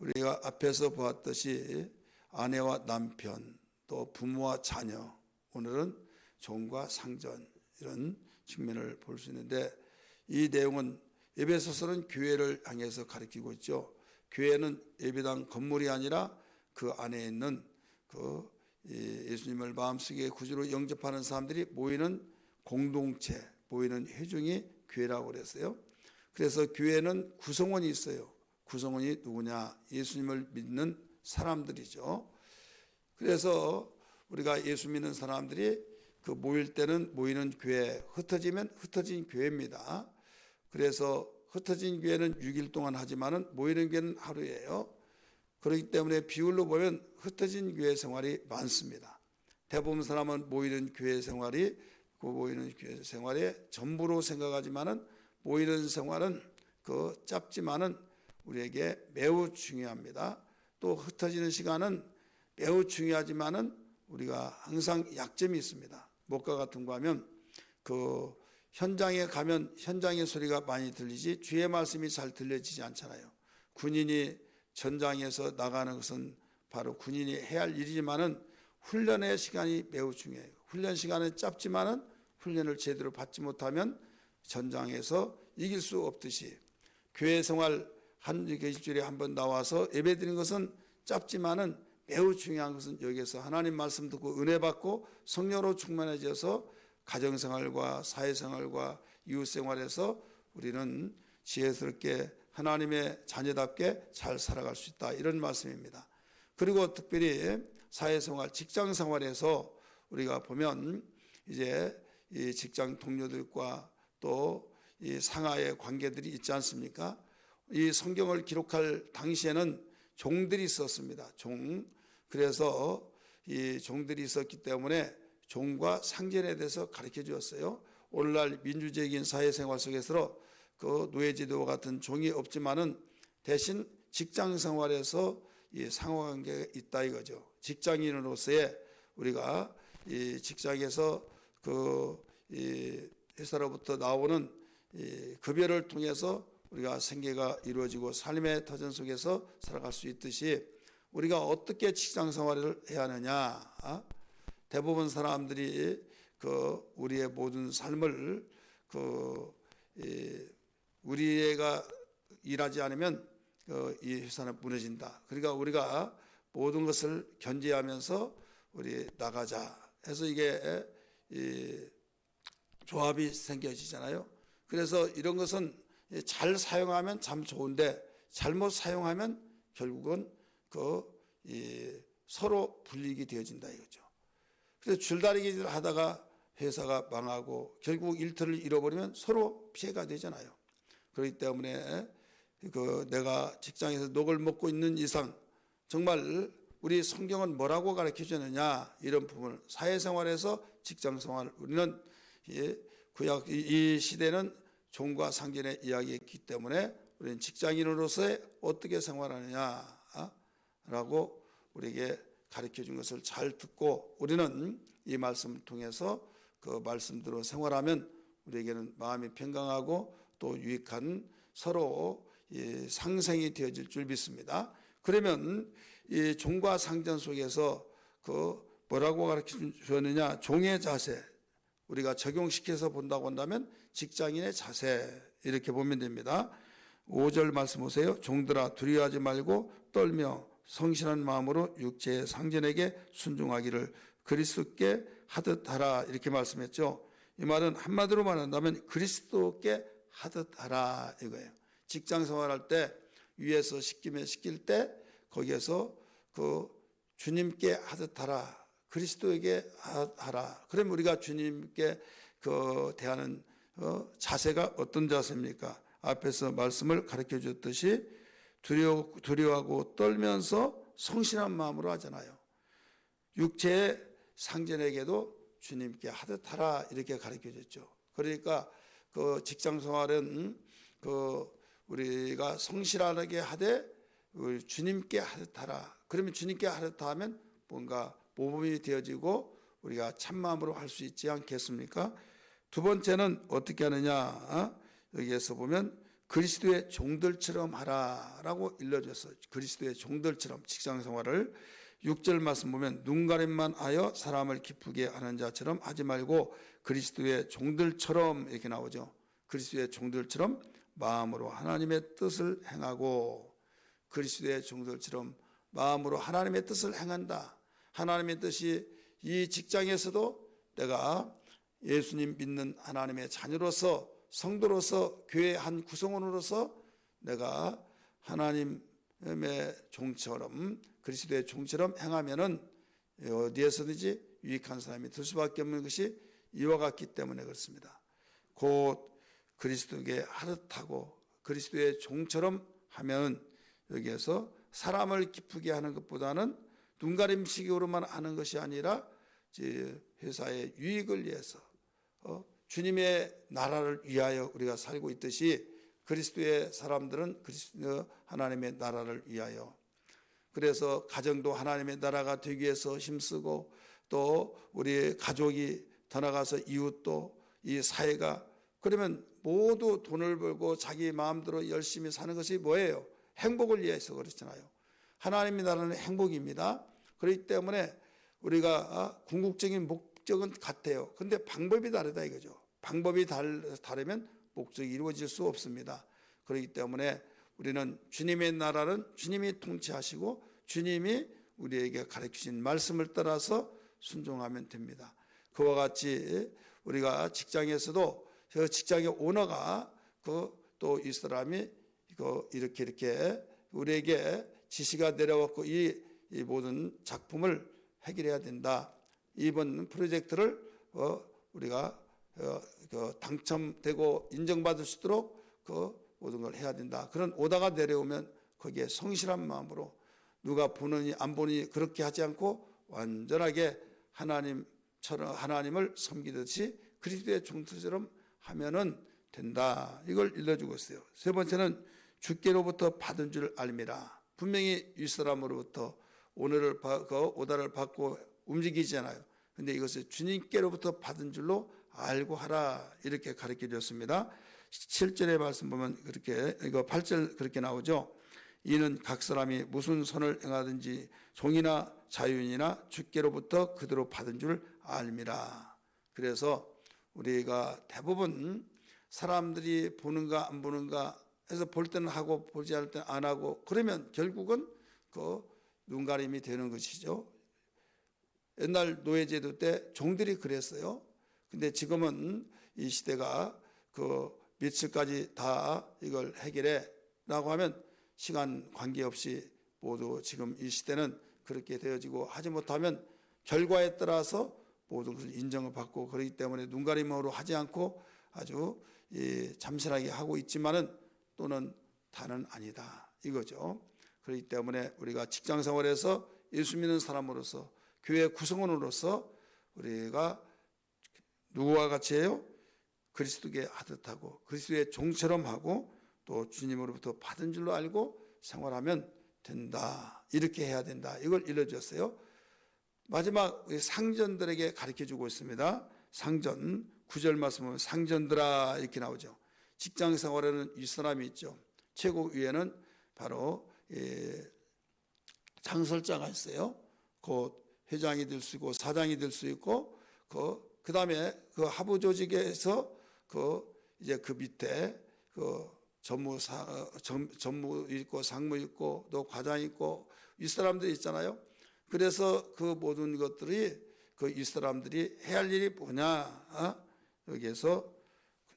우리가 앞에서 보았듯이 아내와 남편 또 부모와 자녀 오늘은 종과 상전 이런 측면을 볼 수 있는데 이 내용은 에베소서는 교회를 향해서 가리키고 있죠. 교회는 예배당 건물이 아니라 그 안에 있는 그 예수님을 마음속에 구주로 영접하는 사람들이 모이는 공동체, 모이는 회중이 교회라고 그랬어요. 그래서 교회는 구성원이 있어요. 구성원이 누구냐? 예수님을 믿는 사람들이죠. 그래서 우리가 예수 믿는 사람들이 그 모일 때는 모이는 교회, 흩어지면 흩어진 교회입니다. 그래서 흩어진 교회는 6일 동안 하지만은 모이는 교회는 하루예요. 그렇기 때문에 비율로 보면 흩어진 교회 생활이 많습니다. 대부분 사람은 모이는 교회 생활이 그 모이는 교회 생활의 전부로 생각하지만은 모이는 생활은 그 짧지만은 우리에게 매우 중요합니다. 또 흩어지는 시간은 매우 중요하지만은 우리가 항상 약점이 있습니다. 목과 같은 거 하면 그 현장에 가면 현장의 소리가 많이 들리지 주의 말씀이 잘 들려지지 않잖아요. 군인이 전장에서 나가는 것은 바로 군인이 해야 할 일이지만은 훈련의 시간이 매우 중요해요. 훈련 시간은 짧지만은 훈련을 제대로 받지 못하면 전장에서 이길 수 없듯이 교회 생활 한 일주일에 한 번 나와서 예배 드리는 것은 짧지만은 매우 중요한 것은 여기에서 하나님 말씀 듣고 은혜 받고 성령으로 충만해져서 가정생활과 사회생활과 이웃생활에서 우리는 지혜스럽게 하나님의 자녀답게 잘 살아갈 수 있다 이런 말씀입니다. 그리고 특별히 사회생활, 직장생활에서 우리가 보면 이제 이 직장 동료들과 또 이 상하의 관계들이 있지 않습니까? 이 성경을 기록할 당시에는 종들이 있었습니다. 종. 그래서 이 종들이 있었기 때문에 종과 상전에 대해서 가르쳐 주었어요. 오늘날 민주적인 사회생활 속에서 그 노예제도와 같은 종이 없지만은 대신 직장 생활에서 이 상호관계가 있다 이거죠. 직장인으로서의 우리가 이 직장에서 그 이 회사로부터 나오는 이 급여를 통해서 우리가 생계가 이루어지고 삶의 터전 속에서 살아갈 수 있듯이 우리가 어떻게 직장 생활을 해야 하느냐? 어? 대부분 사람들이 그 우리의 모든 삶을 그 우리가 일하지 않으면 그이 회사는 무너진다. 그러니까 우리가 모든 것을 견제하면서 우리 나가자 해서 이게 이 조합이 생겨지잖아요. 그래서 이런 것은 잘 사용하면 참 좋은데 잘못 사용하면 결국은 그 서로 불리게 되어진다 이거죠. 그래서 줄다리기를 하다가 회사가 망하고 결국 일터를 잃어버리면 서로 피해가 되잖아요. 그렇기 때문에 그 내가 직장에서 녹을 먹고 있는 이상 정말 우리 성경은 뭐라고 가르쳐 주느냐 이런 부분을 사회생활에서 직장생활 우리는 구약 이 시대는 종과 상전의 이야기였기 때문에 우리는 직장인으로서의 어떻게 생활하느냐라고 우리에게 가르쳐 준 것을 잘 듣고 우리는 이 말씀을 통해서 그 말씀대로 생활하면 우리에게는 마음이 평강하고 또 유익한 서로 상생이 되어질 줄 믿습니다. 그러면 이 종과 상전 속에서 그 뭐라고 가르쳐 주었느냐 종의 자세 우리가 적용시켜서 본다고 한다면 직장인의 자세 이렇게 보면 됩니다. 5절 말씀 보세요. 종들아 두려워하지 말고 떨며 성실한 마음으로 육체의 상전에게 순종하기를 그리스도께 하듯 하라 이렇게 말씀했죠. 이 말은 한마디로 말한다면 그리스도께 하듯 하라 이거예요. 직장 생활할 때 위에서 시키면 시킬 때 거기에서 그 주님께 하듯 하라 그리스도에게 하라. 그럼 우리가 주님께 그 대하는 어, 자세가 어떤 자세입니까? 앞에서 말씀을 가르쳐 줬듯이 두려워, 두려워하고 떨면서 성실한 마음으로 하잖아요. 육체의 상전에게도 주님께 하듯 하라 이렇게 가르쳐 줬죠. 그러니까 그 직장 생활은 그 우리가 성실하게 하되 주님께 하듯 하라. 그러면 주님께 하듯 하면 뭔가 모범이 되어지고 우리가 참마음으로 할 수 있지 않겠습니까? 두 번째는 어떻게 하느냐? 어? 여기에서 보면 그리스도의 종들처럼 하라라고 일러줘서 그리스도의 종들처럼 직장 생활을 6절 말씀 보면 눈 가림만 하여 사람을 기쁘게 하는 자처럼 하지 말고 그리스도의 종들처럼 이렇게 나오죠. 그리스도의 종들처럼 마음으로 하나님의 뜻을 행하고 그리스도의 종들처럼 마음으로 하나님의 뜻을 행한다. 하나님의 뜻이 이 직장에서도 내가 예수님 믿는 하나님의 자녀로서 성도로서 교회 한 구성원으로서 내가 하나님의 종처럼 그리스도의 종처럼 행하면은 어디에서든지 유익한 사람이 될 수밖에 없는 것이 이와 같기 때문에 그렇습니다. 곧 그리스도에게 하듯하고 그리스도의 종처럼 하면 여기에서 사람을 기쁘게 하는 것보다는 눈가림식으로만 하는 것이 아니라 이제 회사의 유익을 위해서 어, 주님의 나라를 위하여 우리가 살고 있듯이 그리스도의 사람들은 그리스도 하나님의 나라를 위하여 그래서 가정도 하나님의 나라가 되기 위해서 힘쓰고 또 우리 가족이 더 나가서 이웃도 이 사회가 그러면 모두 돈을 벌고 자기 마음대로 열심히 사는 것이 뭐예요? 행복을 위해서 그렇잖아요. 하나님의 나라는 행복입니다. 그렇기 때문에 우리가 아, 궁극적인 목적은 같아요. 근데 방법이 다르다 이거죠. 방법이 달, 다르면 목적이 이루어질 수 없습니다. 그렇기 때문에 우리는 주님의 나라는 주님이 통치하시고 주님이 우리에게 가르치신 말씀을 따라서 순종하면 됩니다. 그와 같이 우리가 직장에서도 저 직장의 오너가 그 또 이 사람이 이거 이렇게 이렇게 우리에게 지시가 내려왔고 이, 이 모든 작품을 해결해야 된다. 이번 프로젝트를 어, 우리가 어, 그 당첨되고 인정받을 수 있도록 그 모든 걸 해야 된다. 그런 오다가 내려오면 거기에 성실한 마음으로 누가 보느니 안 보느니 그렇게 하지 않고 완전하게 하나님처럼 하나님을 섬기듯이 그리스도의 종처럼 하면은 된다. 이걸 일러주고 있어요. 세 번째는 주께로부터 받은 줄 알미라. 분명히 이 사람으로부터 오늘을 그 오다를 받고 움직이잖아요. 근데 이것을 주님께로부터 받은 줄로 알고 하라 이렇게 가르쳐 줬습니다. 7절의 말씀 보면 그렇게 이거 8절 그렇게 나오죠. 이는 각 사람이 무슨 선을 행하든지 종이나 자윤이나 주께로부터 그대로 받은 줄 알미라. 그래서 우리가 대부분 사람들이 보는가 안 보는가 해서 볼 때는 하고 보지 않을 때는 안 하고 그러면 결국은 그 눈가림이 되는 것이죠. 옛날 노예제도 때 종들이 그랬어요. 근데 지금은 이 시대가 그 며칠까지 다 이걸 해결해라고 하면 시간 관계없이 모두 지금 이 시대는 그렇게 되어지고 하지 못하면 결과에 따라서 모든 것을 인정을 받고 그렇기 때문에 눈가림으로 하지 않고 아주 이 잠실하게 하고 있지만은 또는 다는 아니다 이거죠. 그렇기 때문에 우리가 직장 생활에서 예수 믿는 사람으로서 교회 구성원으로서 우리가 누구와 같이 해요? 그리스도께 하듯하고 그리스도의 종처럼 하고 또 주님으로부터 받은 줄로 알고 생활하면 된다. 이렇게 해야 된다. 이걸 일러주었어요. 마지막 상전들에게 가르쳐 주고 있습니다. 상전, 구절 말씀 보면 상전들아 이렇게 나오죠. 직장 생활에는 이 사람이 있죠. 최고 위에는 바로 장설자가 있어요. 곧 회장이 될 수 있고 사장이 될 수 있고 그 그다음에 그 하부 조직에서 그 이제 그 밑에 그 전무 사 전, 전무 있고 상무 있고 또 과장 있고 이 사람들이 있잖아요. 그래서 그 모든 것들이 그이 사람들이 해야 할 일이 뭐냐 어? 여기에서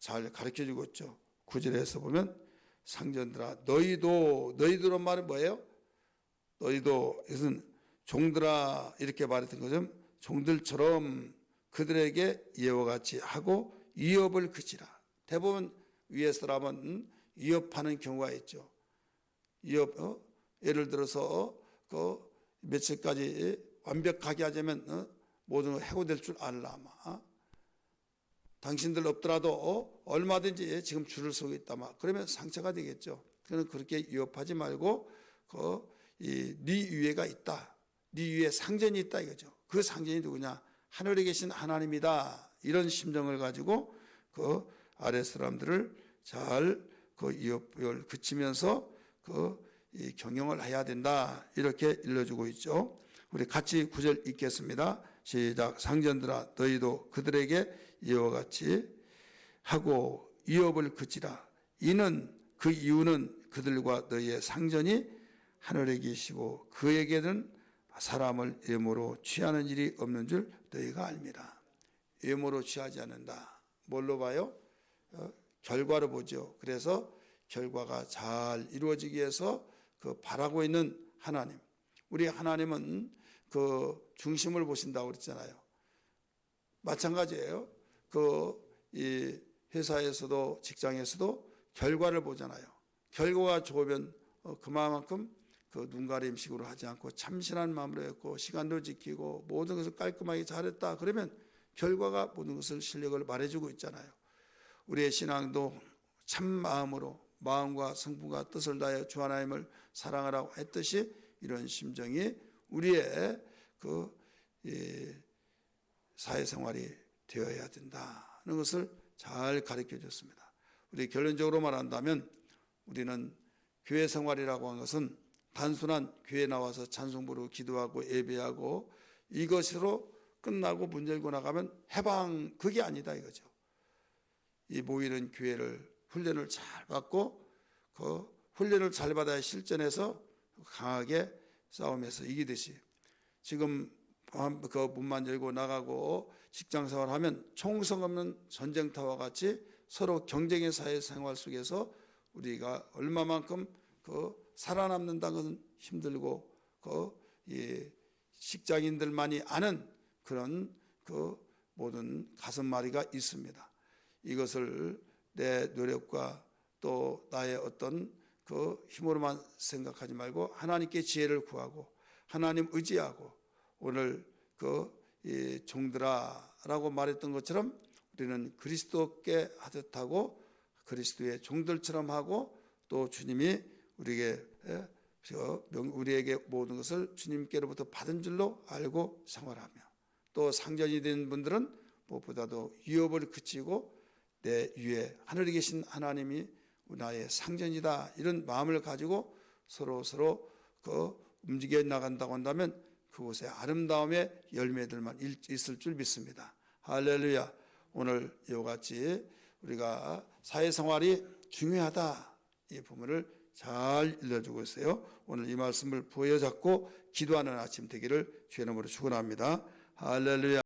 잘 가르쳐 주고 있죠. 구절에서 보면 상전들아 너희도 너희들은 말은 뭐예요? 너희도 이것은 종들아 이렇게 말했던 것처럼 종들처럼 그들에게 이와 같이 하고 위협을 그치라. 대부분 위에 사람은 위협하는 경우가 있죠. 위협, 어? 예를 들어서 그 며칠까지 완벽하게 하자면 어? 모든 걸 해고될 줄 알라 마. 어? 당신들 없더라도 어? 얼마든지 지금 줄을 서고 있다마. 그러면 상처가 되겠죠. 그는 그렇게 위협하지 말고 그이네 위에가 있다. 네 위에 상전이 있다 이거죠. 그 상전이 누구냐? 하늘에 계신 하나님이다. 이런 심정을 가지고 그 아래 사람들을 잘그 이업을 그치면서 그 이 경영을 해야 된다 이렇게 일러주고 있죠. 우리 같이 구절 읽겠습니다. 시작. 상전들아 너희도 그들에게 이와 같이 하고 이업을 그치라. 이는 그 이유는 그들과 너희의 상전이 하늘에 계시고 그에게는 사람을 예모로 취하는 일이 없는 줄 너희가 알미라. 예모로 취하지 않는다. 뭘로 봐요? 어, 결과로 보죠. 그래서 결과가 잘 이루어지기 위해서 그 바라고 있는 하나님. 우리 하나님은 그 중심을 보신다고 그랬잖아요. 마찬가지예요. 그 이 회사에서도 직장에서도 결과를 보잖아요. 결과가 좋으면 어, 그만큼 그 눈가림식으로 하지 않고 참신한 마음으로 했고 시간도 지키고 모든 것을 깔끔하게 잘했다. 그러면 결과가 모든 것을 실력을 말해주고 있잖아요. 우리의 신앙도 참 마음으로 마음과 성품과 뜻을 다해 주 하나님을 사랑하라고 했듯이 이런 심정이 우리의 그 이, 사회생활이 되어야 된다는 것을 잘 가르쳐 줬습니다. 우리 결론적으로 말한다면 우리는 교회 생활이라고 하는 것은 단순한 교회 나와서 찬송 부르고 기도하고 예배하고 이것으로 끝나고 문 열고 나가면 해방 그게 아니다 이거죠. 이 모이는 교회를 훈련을 잘 받고 그 훈련을 잘 받아야 실전에서 강하게 싸움에서 이기듯이 지금 그 문만 열고 나가고 직장 생활하면 총성 없는 전쟁터와 같이 서로 경쟁의 사회 생활 속에서 우리가 얼마만큼 그 살아남는다는 힘들고 그이 직장인들만이 아는 그런 그 모든 가슴마리가 있습니다. 이것을 내 노력과 또 나의 어떤 그 힘으로만 생각하지 말고 하나님께 지혜를 구하고 하나님 의지하고 오늘 그 이 종들아라고 말했던 것처럼 우리는 그리스도께 하듯하고 그리스도의 종들처럼 하고 또 주님이 우리에게 명- 우리에게 모든 것을 주님께로부터 받은 줄로 알고 생활하며 또 상전이 된 분들은 무엇보다도 유업을 그치고 내 위에 하늘에 계신 하나님이 나의 상전이다 이런 마음을 가지고 서로 서로 그 움직여 나간다고 한다면 그곳에 아름다움의 열매들만 있- 있을 줄 믿습니다. 할렐루야. 오늘 이와 같이 우리가 사회생활이 중요하다 이 부분을 잘 일러주고 있어요. 오늘 이 말씀을 부여잡고 기도하는 아침 되기를 주의 이름으로 축원합니다. 할렐루야.